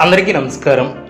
అందరికీ నమస్కారం.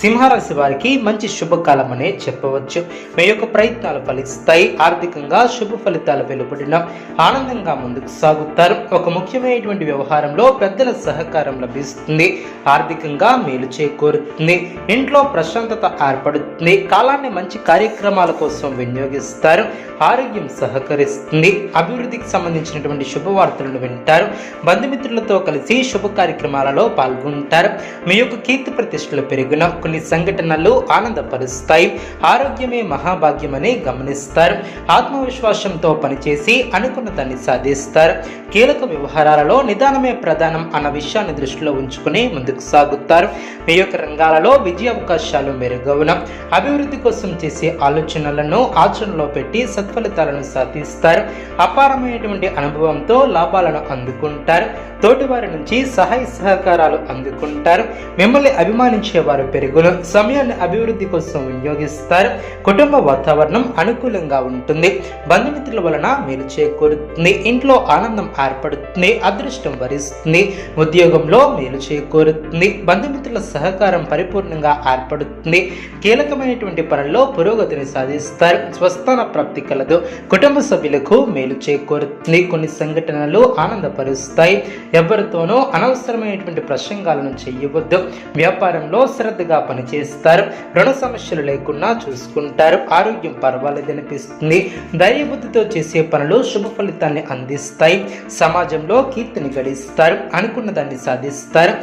సింహరాశి వారికి మంచి శుభకాలం అనే చెప్పవచ్చు. మీ యొక్క ప్రయత్నాలు ఫలిస్తాయి. ఆర్థికంగా శుభ ఫలితాలు వెలువడిన ఆనందంగా ముందుకు సాగుతారు. ఒక ముఖ్యమైనటువంటి వ్యవహారంలో పెద్దల సహకారం లభిస్తుంది. ఆర్థికంగా మేలు చేకూరుతుంది. ఇంట్లో ప్రశాంతత ఏర్పడుతుంది. కాలాన్ని మంచి కార్యక్రమాల కోసం వినియోగిస్తారు. ఆరోగ్యం సహకరిస్తుంది. అభివృద్ధికి సంబంధించినటువంటి శుభవార్తలను వింటారు. బంధుమిత్రులతో కలిసి శుభ కార్యక్రమాలలో పాల్గొంటారు. మీ యొక్క కీర్తి ప్రతిష్టలు పెరిగిన కొన్ని సంఘటనలు ఆనందపరుస్తాయి. ఆరోగ్యమే మహాభాగ్యమని గమనిస్తారు. ఆత్మవిశ్వాసంతో పనిచేసి అనుకున్న దాన్ని సాధిస్తారు. కీలక వ్యవహారాలలో నిదానమే ప్రధానం అన్న విషయాన్ని దృష్టిలో ఉంచుకుని ముందుకు సాగుతారు. మీ యొక్క రంగాలలో విజయ అవకాశాలు మెరుగవున. అభివృద్ధి కోసం చేసే ఆలోచనలను ఆచరణలో పెట్టి సత్ఫలితాలను సాధిస్తారు. అపారమైనటువంటి అనుభవంతో లాభాలను అందుకుంటారు. తోటివారి నుంచి సహాయ సహకారాలు అందుకుంటారు. మిమ్మల్ని అభిమానించే వారు పెరుగును. సమయాన్ని అభివృద్ధి కోసం వినియోగిస్తారు. కుటుంబ వాతావరణం అనుకూలంగా ఉంటుంది. బంధుమిత్రుల వలన మేలు చేకూరుతుంది. ఇంట్లో ఆనందం ఏర్పడుతుంది. అదృష్టం వరిస్తుంది. ఉద్యోగంలో మేలు చేకూరుతుంది. బంధుమిత్రుల సహకారం పరిపూర్ణంగా ఏర్పడుతుంది. కీలకమైనటువంటి పనుల్లో పురోగతిని సాధిస్తారు. స్వస్థాన ప్రాప్తి కలదు. కుటుంబ సభ్యులకు మేలు చేకూరుతుంది. కొన్ని సంఘటనలు ఆనందపరుస్తాయి. ఎవరితోనూ అనవసరమైనటువంటి ప్రసంగాలను చేయవద్దు. వ్యాపారంలో శ్రద్ధగా పనిచేస్తారు. రుణ సమస్యలు లేకుండా చూసుకుంటారు. ఆరోగ్యం పర్వాలేదనిపిస్తుంది ధైర్యబుద్ధితో చేసే పనులు శుభ ఫలితాన్ని అందిస్తాయి. సమాజంలో కీర్తిని గడిస్తారు. అనుకున్న దాన్ని సాధిస్తారు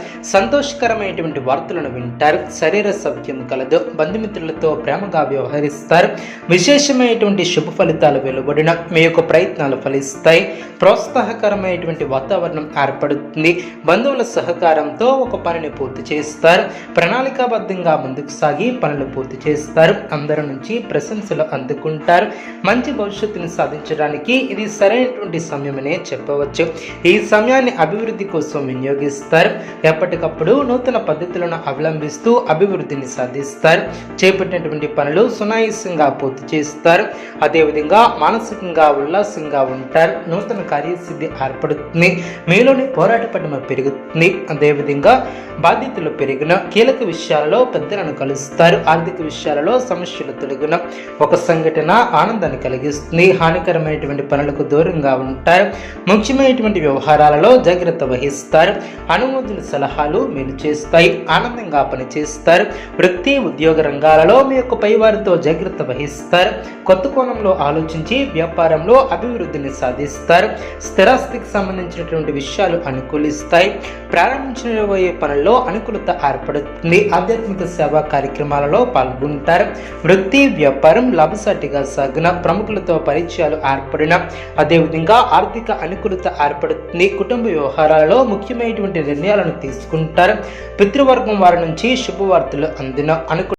సంతోషకరమైనటువంటి వార్తలను వింటారు. శరీర సౌఖ్యం కలదు. బంధుమిత్రులతో ప్రేమగా వ్యవహరిస్తారు. విశేషమైనటువంటి శుభ ఫలితాలు వెలువడిన మీ యొక్క ప్రయత్నాలు ఫలిస్తాయి. ప్రోత్సాహకరమైనటువంటి వాతావరణం ఏర్పడుతుంది. బంధువుల సహకారంతో ఒక పనిని పూర్తి చేస్తారు. ప్రణాళికాబద్ధంగా ముందుకు సాగి పనులు పూర్తి చేస్తారు. అందరి నుంచి ప్రశంసలు అందుకుంటారు. మంచి భవిష్యత్తుని సాధించడానికి ఇది సరైనటువంటి సమయమనే చెప్పవచ్చు. ఈ సమయాన్ని అభివృద్ధి కోసం వినియోగిస్తారు. ఎప్పటికప్పుడు నూతన నూతన పద్ధతులను అవలంబిస్తూ అభివృద్ధిని సాధిస్తారు. చేపట్టినటువంటి పనులు సునాయాసంగా పూర్తి చేస్తారు. అదేవిధంగా మానసికంగా ఉల్లాసంగా ఉంటారు. నూతన కార్యసిద్ధి ఏర్పడుతుంది. మీలోని పోరాట పటిమ పెరుగుతుంది. అదేవిధంగా బాధ్యతలు పెరిగిన కీలక విషయాలలో పెద్దలను కలుస్తారు. ఆర్థిక విషయాలలో సమస్యలు తొలగిన ఒక సంఘటన ఆనందాన్ని కలిగిస్తుంది. హానికరమైనటువంటి పనులకు దూరంగా ఉంటారు. ముఖ్యమైనటువంటి వ్యవహారాలలో జాగ్రత్త వహిస్తారు. అనుమతుల సలహాలు మేలు పనిచేస్తాయి ఆనందంగా పనిచేస్తారు వృత్తి ఉద్యోగ రంగాలలో మీ యొక్క పైవారితో జాగ్రత్త వహిస్తారు కొత్త కోణంలో ఆలోచించి వ్యాపారంలో అభివృద్ధిని సాధిస్తారు స్థిరాస్తికి సంబంధించినటువంటి విషయాలు అనుకూలిస్తాయి ప్రారంభించబోయే పనుల్లో అనుకూలత ఏర్పడుతుంది ఆధ్యాత్మిక సేవా కార్యక్రమాలలో పాల్గొంటారు వృత్తి వ్యాపారం లాభసాటిగా సాగిన ప్రముఖులతో పరిచయాలు ఏర్పడిన అదేవిధంగా ఆర్థిక అనుకూలత ఏర్పడుతుంది కుటుంబ వ్యవహారాలలో ముఖ్యమైనటువంటి నిర్ణయాలను తీసుకుంటారు పితృవర్గం వారి నుంచి శుభవార్తలు అందిన అనుకూల